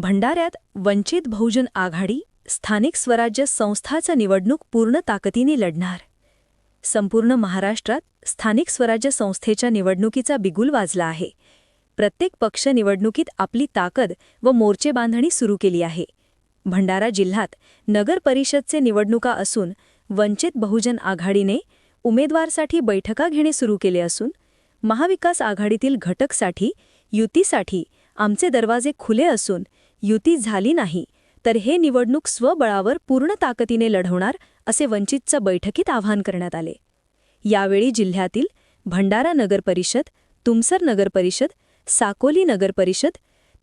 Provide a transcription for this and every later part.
भंडाऱ्यात वंचित बहुजन आघाडी स्थानिक स्वराज्य संस्थाचा निवडणूक पूर्ण ताकदीने लढणार. संपूर्ण महाराष्ट्रात स्थानिक स्वराज्य संस्थेच्या निवडणुकीचा बिगुल वाजला आहे. प्रत्येक पक्ष निवडणुकीत आपली ताकद व मोर्चे बांधणी सुरू केली आहे. भंडारा जिल्ह्यात नगर परिषदचे निवडणुका असून वंचित बहुजन आघाडीने उमेदवारसाठी बैठका घेणे सुरू केले असून महाविकास आघाडीतील घटकसाठी युतीसाठी आमचे दरवाजे खुले असून युती झाली नाही तर हे निवडणूक स्वबळावर पूर्ण ताकदीने लढवणार असे वंचितचं बैठकीत आवाहन करण्यात आले. यावेळी जिल्ह्यातील भंडारा नगर परिषद तुमसर नगर परिषद साकोली नगर परिषद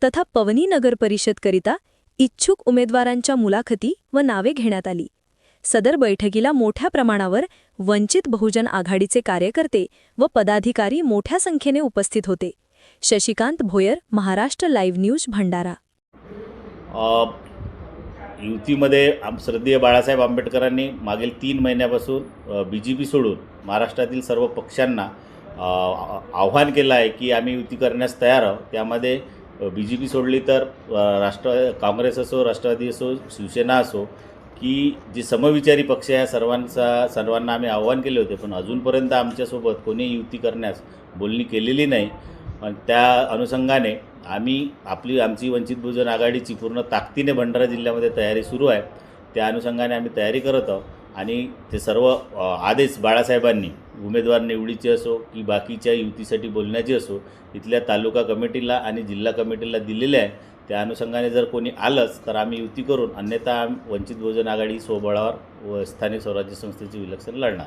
तथा पवनी नगर परिषदकरिता इच्छुक उमेदवारांच्या मुलाखती व नावे घेण्यात आली. सदर बैठकीला मोठ्या प्रमाणावर वंचित बहुजन आघाडीचे कार्यकर्ते व पदाधिकारी मोठ्या संख्येने उपस्थित होते. Shashikant Bhoyar Maharashtra live news Bhandara. युतीमध्ये आम श्रद्धेय बाळासाहेब आंबेडकरांनी मागील तीन महिन्यापासून बी जे पी सोडून महाराष्ट्रातील सर्व पक्षांना आव्हान केलं आहे की आम्ही युती करण्यास तयार आहोत. त्यामध्ये बी जे पी सोडली तर राष्ट्र काँग्रेस असो राष्ट्रवादी असो शिवसेना असो की जे समविचारी पक्ष आहे सर्वांचा सर्वांना आम्ही आव्हान केले होते पण अजूनपर्यंत आमच्यासोबत कोणी युती करण्यास बोलणी केलेली नाही. पण त्या अनुषंगाने आम्ही आपली आमची वंचित बहुजन आघाडीची पूर्ण ताकदीने भंडारा जिल्ह्यामध्ये तयारी सुरू आहे. त्या अनुषंगाने आम्ही तयारी करत आहोत. आणि ते सर्व आदेश बाळासाहेबांनी उमेदवार निवडीचे असो की बाकीच्या युतीसाठी बोलण्याची असो इथल्या तालुका कमिटीला आणि जिल्हा कमिटीला दिलेले आहे. त्या अनुषंगाने जर कोणी आलंच तर आम्ही युती करून अन्यथा वंचित बहुजन आघाडी स्वबळावर व स्थानिक स्वराज्य संस्थेचे विलक्षण लढणार